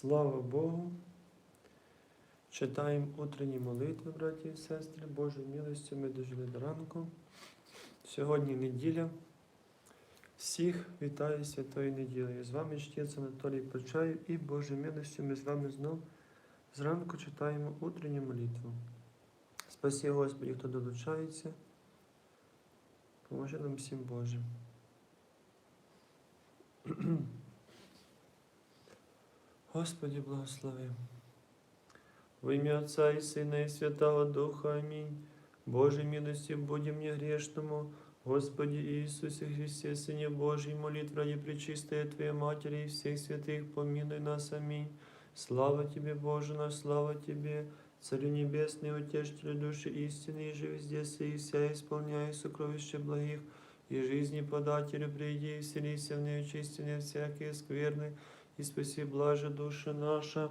Слава Богу. Читаємо утренні молитви, браті і сестри. Божою милостю ми дожили до ранку. Сьогодні неділя. Всіх вітаю святої неділею. З вами чтець Анатолій Почаєв і Божою милостю ми з вами знов зранку читаємо утренню молитву. Спасі Господі, хто долучається. Поможи нам всім Божим. Господи, благослови. Во имя Отца и Сына и Святого Духа. Аминь. Божьей милостью будем мне грешному, Господи Иисусе Христе, Сыне Божий, молитв ради Пречистой Твоей Матери и всех святых, помилуй нас. Аминь. Слава Тебе, Боже наш, слава Тебе, Царю Небесный, Утешителю души истины, и же везде сей, вся исполняя сокровища благих, и жизни подателю, приди и вселися в неочистенные всякие скверны, и спаси блаже душа наша.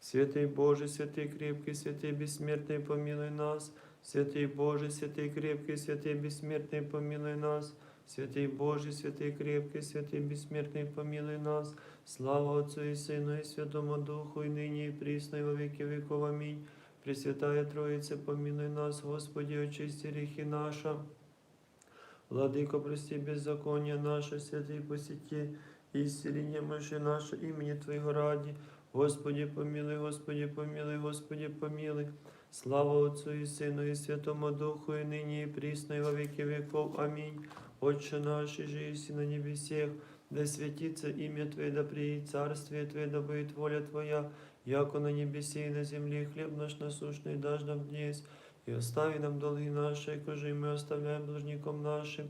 Святый Боже, святый крепкий, святый бессмертный, помилуй нас. Святый Боже, святый крепкий, святый бессмертный, помилуй нас. Святый Боже, святый крепкий, святый бессмертный, помилуй нас. Слава Отцу и Сыну и Святому Духу, и ныне и присно, и во веки веков. Аминь. Пресвятая Троица, помилуй нас, Господи, очисти грехи наши. Владыко, прости беззаконие наше, святый посети, исцеление мыши наше, имени Твоего ради. Господи, помилуй, Господи, помилуй, Господи, помилуй. Слава Отцу и Сыну и Святому Духу, и ныне и присно, и во веки веков. Аминь. Отче наш, и же на небесех, да святится имя Твое, да приедет царствие Твое, да будет воля Твоя, яко на небесе и на земле, хлеб наш насущный дашь нам днесь, и остави нам долги наши, кожи мы оставляем должником нашим,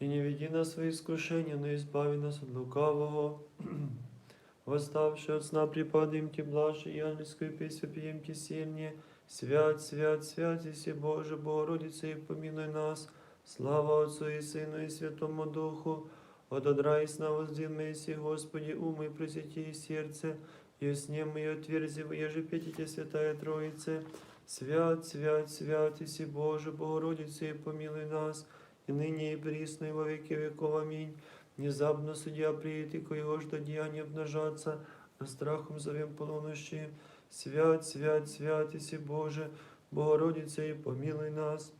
и не веди нас в искушение, но избави нас от лукавого. Восставши от сна припадаемте блажи, и ангельскую песню пьемте сильнее. Свят, свят, свят, Иси Боже, Богородица, и помилуй нас. Слава Отцу и Сыну и Святому Духу. От одра и сна воздымайся, Господи, ум и просвети и сердце, и сне мы отверзи, еже петите, Святая Троице. Свят, свят, свят, Иси Боже, Богородица, и помилуй нас, и ныне и присно, и во веки веков. Аминь. Внезапно судья приедет, и коего ждать деяния обнажаться, но страхом зовем полунощи. Свят, свят, свят, Иси Боже, Богородица, и помилуй нас.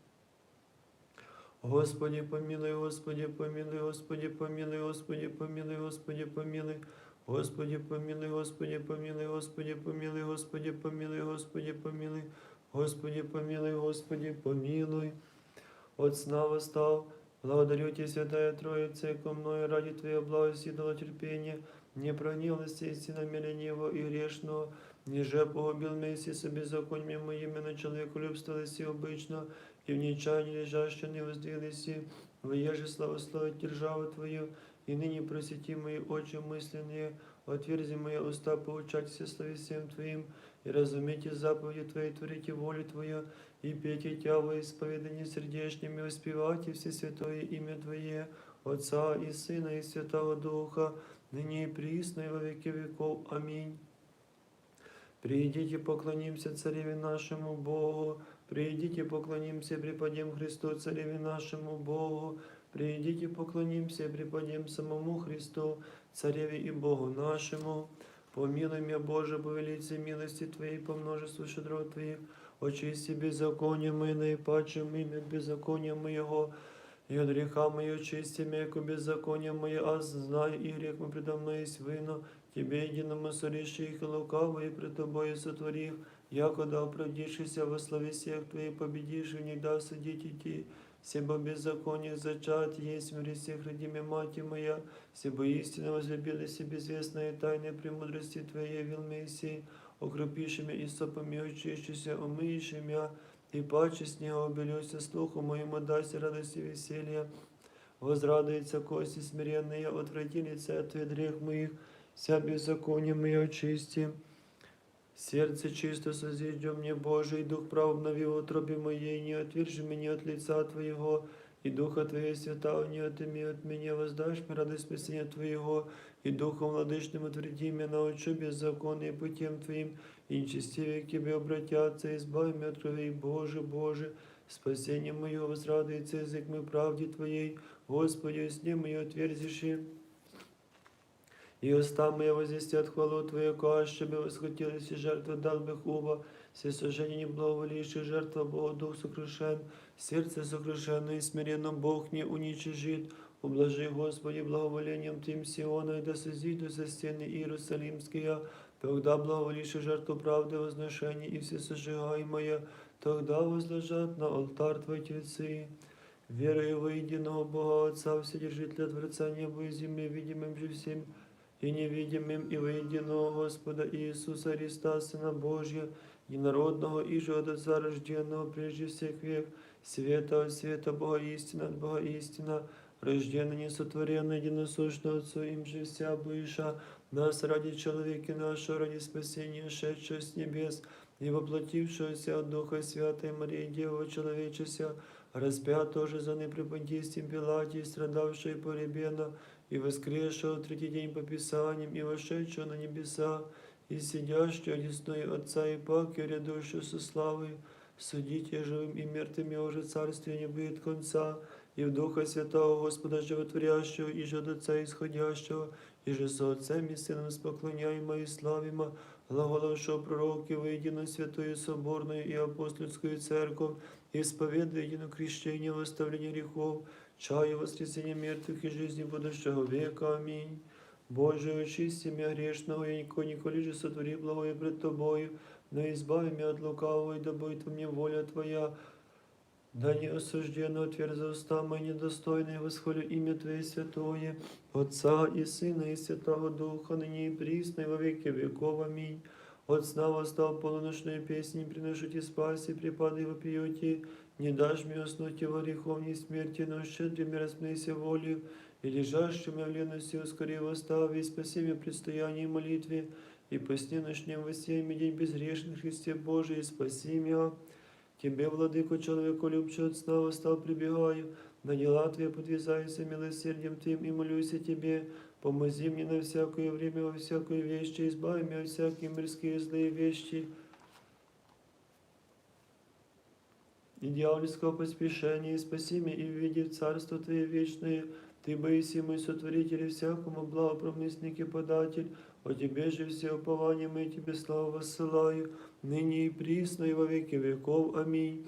Господи, помилуй, Господи, помилуй, Господи, помилуй, Господи, помилуй, Господи, помилуй. Господи, помилуй, Господи, помилуй, Господи, помилуй, Господи, помилуй, Господи, помилуй. Господи, помилуй, Господи, помилуй. От сна восстал, благодарю Тебя, Святая Троица, ко мною ради Твоей благости терпения, не прогнилась и его и грешного, ниже погубил Месси со беззакониями моими на человеколюбствовались обычно, и в нечаянии лежащие не воздвиглись, воеже славословить державу Твою, и ныне просвети мои очи мысленные, отверзи мои уста, поучайтесь славе всем Твоим, и разумейте заповеди Твои, творите волю Твою, и пейте Тя во исповедании сердечными, воспевайте все святое имя Твое, Отца и Сына и Святого Духа, ныне и присно и во веки веков. Аминь. Придите, поклонимся Цареве нашему Богу, Придите, поклонимся, преподем Христу, Цареве нашему Богу, Придите, поклонимся, преподем самому Христу, Цареве и Богу нашему. Помилуй меня, Боже, по велице милости Твоей, по множеству щедрот Твоих, очисти беззаконие мое, наипаче имя беззакония моего, и от греха мое очисти меня, яко беззаконие мое, а знай, и грех мой предо мной есть Тебе единому соришь их и лукаво, и пред Тобою сотворих, якода оправдившийся во славе всех Твоих, победишь и не даст судить идти, Себо беззаконие зачат есть в всех родиме мати моя, Себо истинно возлюбили себе известные тайны премудрости Твоей, вел Моисей, окропившими и сопами очищися, умыешь меня, и паче с него обелюся слуху моему, дайся радости и веселья, возрадуется кости смиренные, отврати лице от грех моих, вся беззаконие мое очисти. Сердце чисто созиди мне, Боже, и Дух прав обнови в утробе моей, не отвержи меня от лица Твоего, и Духа Твоего святого не отыми от меня, воздашь мне радость спасения Твоего, и Духом владычным утверди меня, научу беззаконие путем Твоим, и нечестивые к Тебе обратятся, избави меня от крови, Боже, Боже, спасение мое возрадуется язык мой правде Твоей, Господи, сне мое отверзишь и уста мои возвестят хвалу Твою, аще бы восхотелись и жертвы дал бы хуба, все сожжения не благоволивших жертва Бога, дух сокрушен, сердце сокрушенное и смиренно Бог не уничижит. Ублажи, Господи, благоволением Тим Сиона, и да созиду со стены Иерусалимские, тогда благоволишь жертву правды возношения и все сожигаемое, тогда возложат на алтарь Твой тельцы. Верою во единого Бога Отца, Вседержителя Творца неба и земли, видимым же всем и невидимым, и во единого Господа Иисуса Христа, Сына Божия, единородного и же от Отца рожденного прежде всех век, света от света, Бога истина от Бога истина, рожденный, несотворенный, единосущный Отцу, им же вся быша, нас ради человека нашего, ради спасения, шедшего с небес, и воплотившегося от Духа Святой Марии, Дева человечеся, распятого же за непреподействием Пилате, и страдавшего и погребена, и воскресшего в третий день по Писаниям, и вошедшего на небеса, и сидящего одесную Отца и паки, рядущего со славой, судите живым и мертвым, и уже царствие не будет конца, и в Духа Святого Господа Животворящего, и же от Отца исходящего, и же со Отцем и Сыном споклоняемо и славимо, глаголовшего пророки воедино святую соборную и апостольскую церковь, исповедуя едино крещение, восставление грехов, чаю воскресения мертвых и жизни будущего века. Аминь. Боже, очисти меня грешного, я никого николи же сотвори благое пред Тобою, но избави меня от лукавого, и да будет во мне воля Твоя, да не осужденно отверза уста мои недостойные, восхвалю имя Твое святое, Отца и Сына и Святого Духа, ныне и присно, и во веки веков. Аминь. От сна восстал полуночные песни, приношите спаси, припады вопиете, не дашь мне уснуть во греховней смерти, но щедрыми распнися волю, и лежащим в ленности ускори восстави, и спаси меня в предстоянии и молитве, и по сне ночнем во всеми день безгрешный Христе Божий, и спаси меня. Тебе, владыко, человеку любче от сна восстал, прибегаю, на дела Твои подвязаюся милосердием Твоим и молюсь о Тебе. Помози мне на всякое время, во всякой вещи, избави меня от всякие мирские злые вещи и дьявольского поспешения, и спаси меня и введи в Царство Твое вечное. Ты, Боиси, мой сотворитель и всякому благопромысник и податель, о Тебе же все упования мы Тебе славу воссылаю, ныне и присно, и во веки веков. Аминь.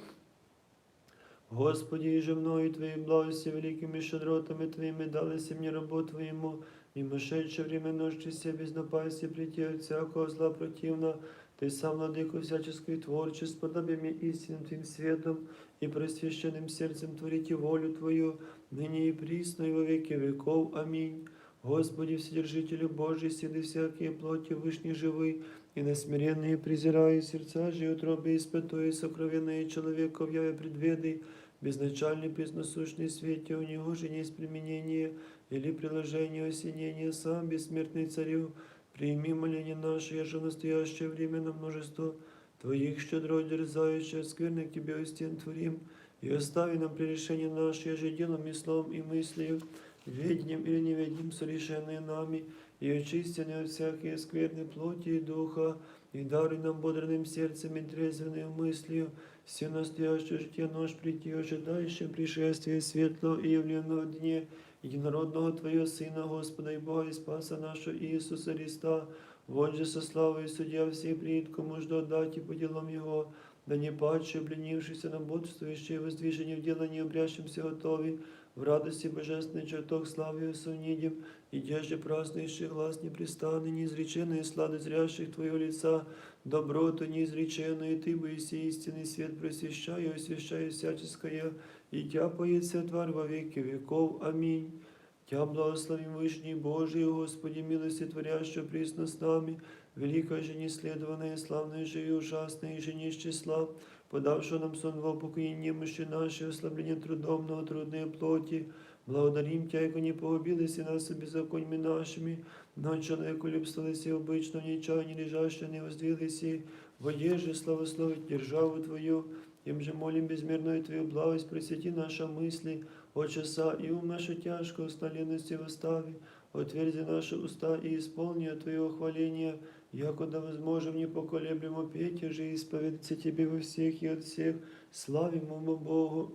Господи, и же мною Твоей благости великими щедротами Твоими дались мне работу Твоему, мимо шедшее время ночи все без напасти прийти от всякого зла противно, Ты сам, владыку всяческое творчество, подобие мне истинным Твоим светом и просвященным сердцем творите волю Твою, ныне и присно, и во веки веков. Аминь. Господи, Вседержителю Божий, силы всякие плоти вышней живы, и на смиренные презираю сердца же, и утробы испытуя сокровенные человеков, я предведы, безначальный пресносущный свете, у него же не есть применение или приложение осенения, сам бессмертный царю, прими моление наше, я же в настоящее время на множество Твоих щедро дерзающих, скверны к Тебе стен творим, и остави нам прегрешение наше, же делом и словом и мыслью, ведением или неведением совершенные нами, и очистенные от всякой скверной плоти и духа, и даруй нам бодрым сердцем и трезвенной мыслью, все настоящее житие нож прийти, ожидающим пришествия светлого и явленного дне, единородного Твоего Сына, Господа и Бога и Спаса нашего Иисуса Христа, вот же со славой судья всех приид, кому жду отдать и по делам Его, да не падший, обленившийся на бодствующие, воздвижение в дело не обрящимся готовый, в радости божественный чертог славы усунидем, и деже празднующий глаз непрестанный, неизреченный сладость зрящих Твоего лица, доброту неизреченную, Ты, Боиси, истинный свет просвещай и освящай всяческое, и Тя поется тварь во веки веков. Аминь. Тя благословим Вышний Божий, Господи, милости творящего присно с нами, великая же неследованная, славная же и ужасная, и же не из числа, подавшего нам сон во упокоение мыши наши, ослабление трудом на трудные плоти. Благодарим Тя, яко не погубились и нас беззакониями нашими, но человеку любствовались и обычно нечаянно лежащие не воздвиглись и в одежде славословить державу Твою, им же молим безмерную Твою благость, просвети наши мысли, от часа и ум нашу тяжко усталенности восстави, отверзи наши уста и исполни Твоего хваления, якуда возможем непоколеблемо петь, же и исповедаться Тебе во всех и от всех, славимому Богу.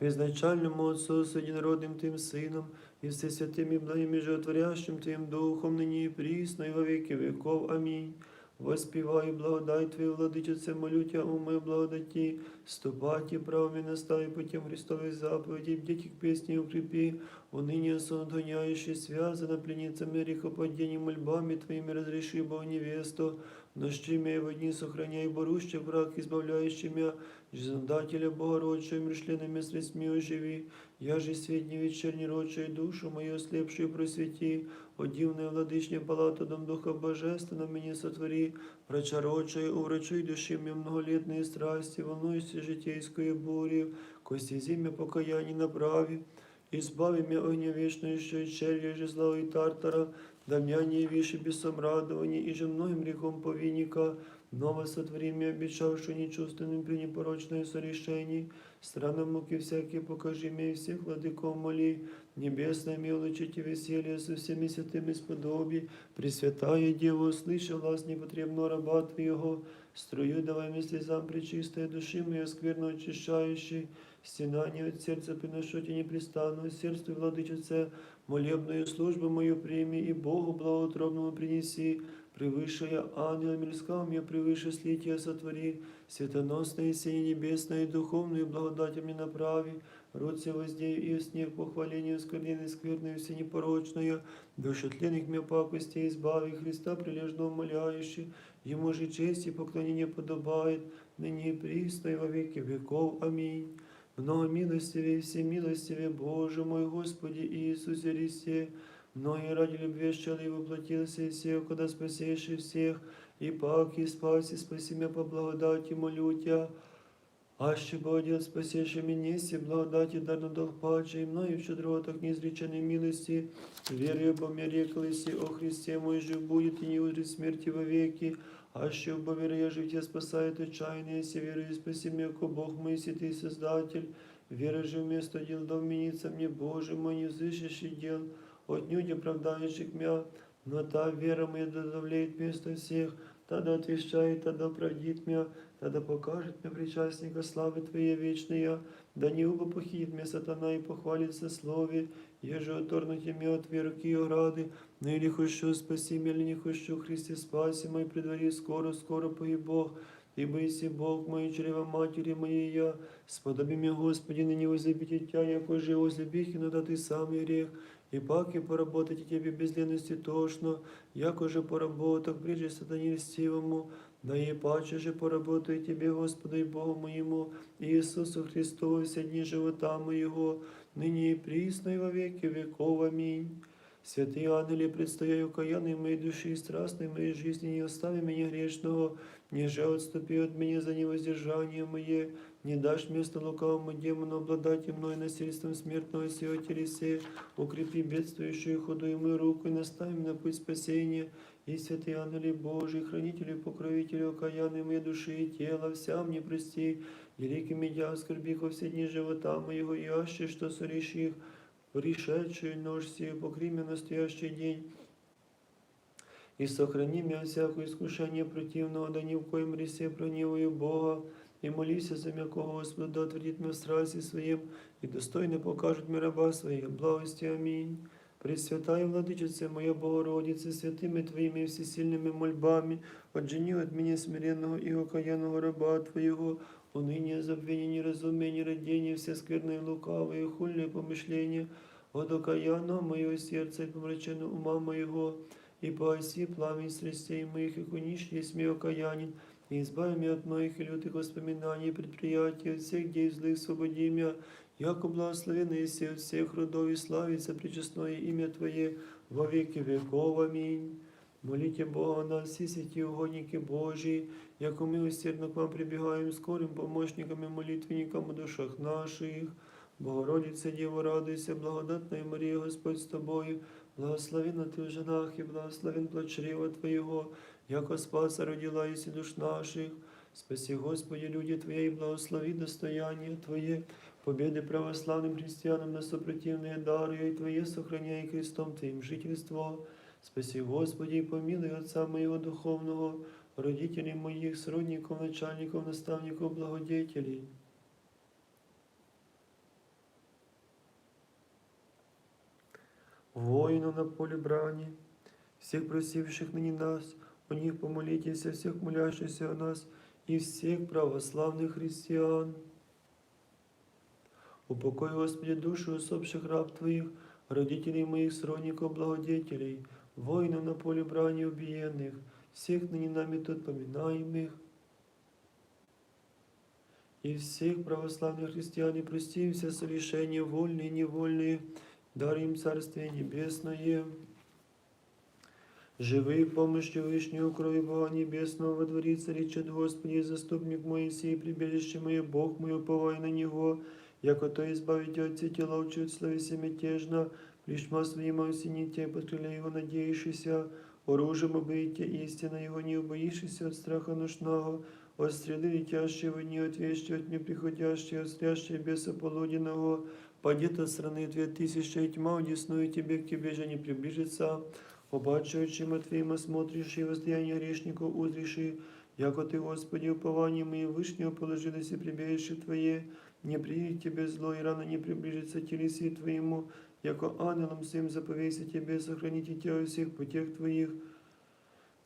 безначальному Отцу з одинородним Тим Сином, і всесвятим і благим і животворящим Твоїм Духом, нині і прісно, і во віки веков. Амінь. Воспіваю благодать Твою, владичице, молю Тя, уми благодаті, ступаті правомі настави путем Христових заповіді, бдіть к песні укрепи, уныне сон отгоняющий, связана пленницами ріхопадіння, мольбами Твоими розріши, Бог невесту, нощи меня в одні сохраняй, борущих враг, избавляющий меня, Жизнодателя Богородчего, мышленными средствами оживи, я же сведни вечерней рочей душу мою ослепшую просвети, о дивная владычня палата дом Духа Божественного меня сотвори, прочарочай, уврачуй души мне многолетные страсти, волнуйся житейскую бурю, кости зимя покаяние направи, избави меня огня вечную, что червя же зла и тартара, да меня не виши бесом радования, и же многим грехом повинника, Ново сотвори мне, обещавшую нечувственным при непорочное сорешении, Странно муки всякие покажи мне и всех владыков моли, Небесное милочите веселье со всеми святыми сподоби, Пресвятая Дева, услыши глаз непотребного раба Твоего, Струю давай мне слезам пречистой души моей скверно очищающей, Стенание от сердца приношу тебе непрестанно, сердцу владычице, молебную службу мою прими и Богу благоутробному принеси, превыше ангела мирского, мне превыше слития сотвори, светоносное синее небесное и духовную благодать мне направи, род се воздею и снег похвалению скверненной скверную все непорочную, душетленных мне пакости избави Христа прилежно умоляющий, Ему же честь и поклонение подобает, ныне и присно и во веки веков. Аминь. Много милостивее, все милостивее, Боже мой, Господи Иисусе Христе, Многие ради любви и воплотился и всех, когда спасешь всех, и пак и спаси, спаси меня по благодати, молю Тя. Аще Богодел, спасешь и меня, си благодати, дарно долг паче, и мною щедро так неизреченной милости, верою бо мне реклися, о Христе мой жив будет, и не узрит смерти вовеки, аще в вере я житие спасает отчаяние, си верою спаси меня, ко Бог мой, си ты Создатель, вера же вместо дел, да вменится мне, Боже мой, не взыщешь дел, отнюдь оправдающих мя, но та вера моя да давлеет место всех, тогда отвещает, тогда оправдит мя, тогда покажет мне причастника славы Твоей вечной, да не убо похитит мне сатана и похвалится слове, еже оторнуть меня от верки и ограды, но или хочу спаси меня, или не хочу, Христе спаси мой, предвари скоро, скоро погиб Бог, Ибо если Бог мой, чрева матери моей я, сподоби меня, Господи, ныне возлюбить Тя, яко же возлюбих, и надо Ты самый грех, и паки поработать и Тебе без лености тошно, яко же поработок, прежде сатане льстивому, паче же поработаю Тебе, Господу и Богу моему, Иисусу Христу, все дни живота моего, ныне и присно, и во веки веков. Аминь. Святые ангели, предстояю каянной моей души и страстной моей жизни, не остави меня грешного, Ниже отступи от меня за невоздержание мое, не дашь место лукавому демону обладать и мной насильством смертного сего телесе, укрепи бедствующую худую руку и наставь на путь спасения, и святые ангели Божий, хранители и покровители окаянной моей души и тела, вся мне прости, великий меня оскорбих во все дни живота моего, и аще, что соришь их, пришедшую нож сию, покри меня настоящий день, и сохрани меня от всякого искушения противного, да ни в коем ресе прониваю Бога, и молися за мягкого Господа, да отвердит меня в страсти своим, и достойно покажет мне раба своей благости. Аминь. Пресвятая Владычице, моя Богородице, святыми Твоими всесильными мольбами, отжени от меня смиренного и окаянного раба Твоего, уныние, забвение, неразумение, родение, все скверные, лукавые, хульные помышления, от окаянного моего сердца и помраченного ума моего, и погаси пламень страстей моих, и кунишь есть мне окаянин, и избави меня от моих и лютых воспоминаний, предприятий, от всех дей злых, свободи меня, яко благословенный си от всех родов и славится причестное имя Твое во веки веков. Аминь. Молите Бога на все святі угодники Божии, яко мы усердно к вам прибегаем скорым помощникам и молитвенникам в душах наших. Богородица, Дева, радуйся, благодатная Мария, Господь с тобою, Благословена Ты в женах и благословен плод чрева Твоего, яко спаса родила Ісі душ наших, спаси, Господи, люди Твоєї, благослови достояння Твоє, победы православним християнам на супротивные дары, и Твое сохраняй Христом, Твоим жительство. Спаси, Господи, и помилуй Отца моего духовного, родителей моих, сродников, начальников, наставников, благодетелей. воїну на полі брани, всех просивших нині нас, о них помолитесь, всіх молящихся о нас і всіх православних християн. Упокой, Господи, душу усопших раб Твоих, родителей моих, сродников, благодетелей, воинов на поле брани убиенных, всех ныне нами тут поминаемых, и всех православных христиан, и прости им все согрешения, вольные и невольные, дар им Царствие Небесное. Живи помощью Вышнего крови Бога Небесного во дворице, речет Господи, заступник Моисей, прибежище мое, Бог мой, уповай на Него, яко то избавите от всех тела, учит словеся мятежно, пришма своим осените, подкрыля Его надеющийся, оружием обыйте истина Его, не убоишься от страха нушного, от стрелы летящего, не от вещи, от неприходящего, от стрящего беса полуденного, падет от страны две тысячи, и тьма удесную тебе, к тебе же не приближится, Побачуючи Матвіма, смотришь и воздаяние грешников узриши, яко ты, Господи, упование мои вышнего положились и прибежище Твое, не приедет тебе зло, и рано не приближится телеси Твоему, яко ангелом своим заповейся тебе, сохраните тебя у всех путях Твоих.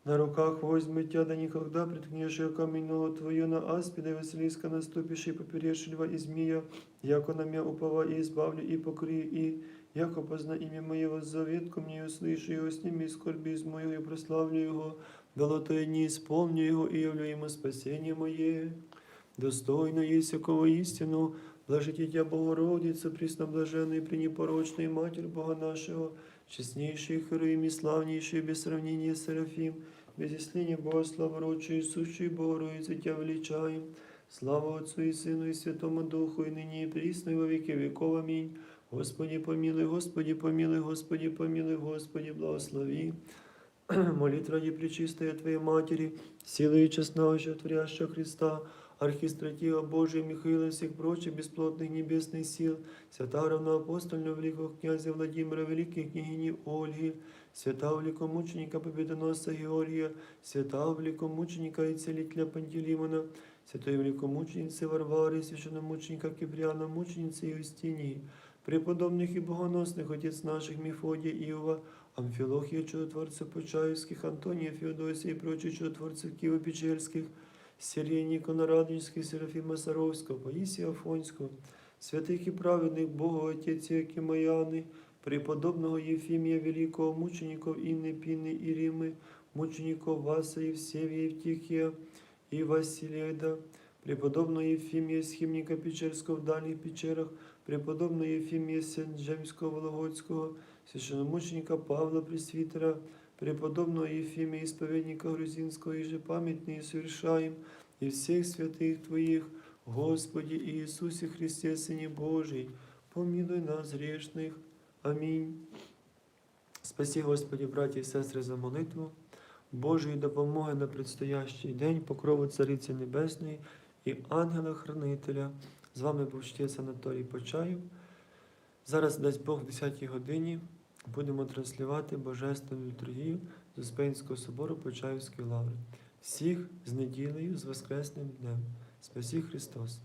На руках возьми тебя, да никогда приткнешь каменного Твою на аспида и Василиска наступишь, и поперешь льва и змея, яко на меня упова и избавлю, и покрию, и Яко позна имя Моего заветку мне услышу его, сними скорби из моего и прославлю его, долото не исполню его и явлю ему спасение мое. Достойно есть якого истину, блажите тебя, Богородица, пресноблаженная и пренепорочная Матерь Бога нашего, честнейший Хероим и славнейший без сравнения Серафим, без исления Бога славородчий и сущий Богородица, тебя величаем. Слава Отцу и Сыну и Святому Духу, и ныне и присно, и во веки веков. Аминь. Господи, помилуй, Господи, помилуй, Господи, помилуй, Господи, благослови. Молит ради Пречистой Твоей Матери, силы и честного Творящего Христа, архистратива Божия Михаила и всех прочих бесплотных небесных сил, свята равноапостольного великого князя Владимира, великой княгини Ольги, свята великомученика Победоносца Георгия, свята великомученика и целителя Пантелеймона, святой великомученицы Варвары, священномученика Киприана, мученицы Юстинии, преподобных и богоносных отец наших Мефодия Иова, Амфилохия, чудотворцев Почаевских, Антония Феодосия и прочих чудотворцев Киево-Печерских, Сирии Конорадовичских, Серафима Саровского, Паисия Афонского, святых и праведных Бога Отец Якимаяны, преподобного Ефимия Великого, мучеников Инны, Пины и Римы, мучеников Васа, Евсевия, Евтихия и Василида, преподобного Ефимия Схимника Печерского в дальних печерах, преподобного Ефимия Сенджемського Вологодського, священномученика Павла Пресвітера, преподобного Ефимия Исповедника Грузинского, и же памятные совершаем, и всех святых Твоих, Господи Иисусе Христе, Сыне Божий, помилуй нас грешных. Амінь. Спаси, Господи, браті і сестри, за молитву, Божої допомоги на предстоящий день, покрову Цариці Небесної і ангела-хранителя. З вами був чтець Анатолій Почаєв. Зараз, дасть Бог, в 10 годині будемо транслювати Божественну літургію з Успенського собору Почаївської лаври. Всіх з неділею, з Воскресним днем. Спасі Христос!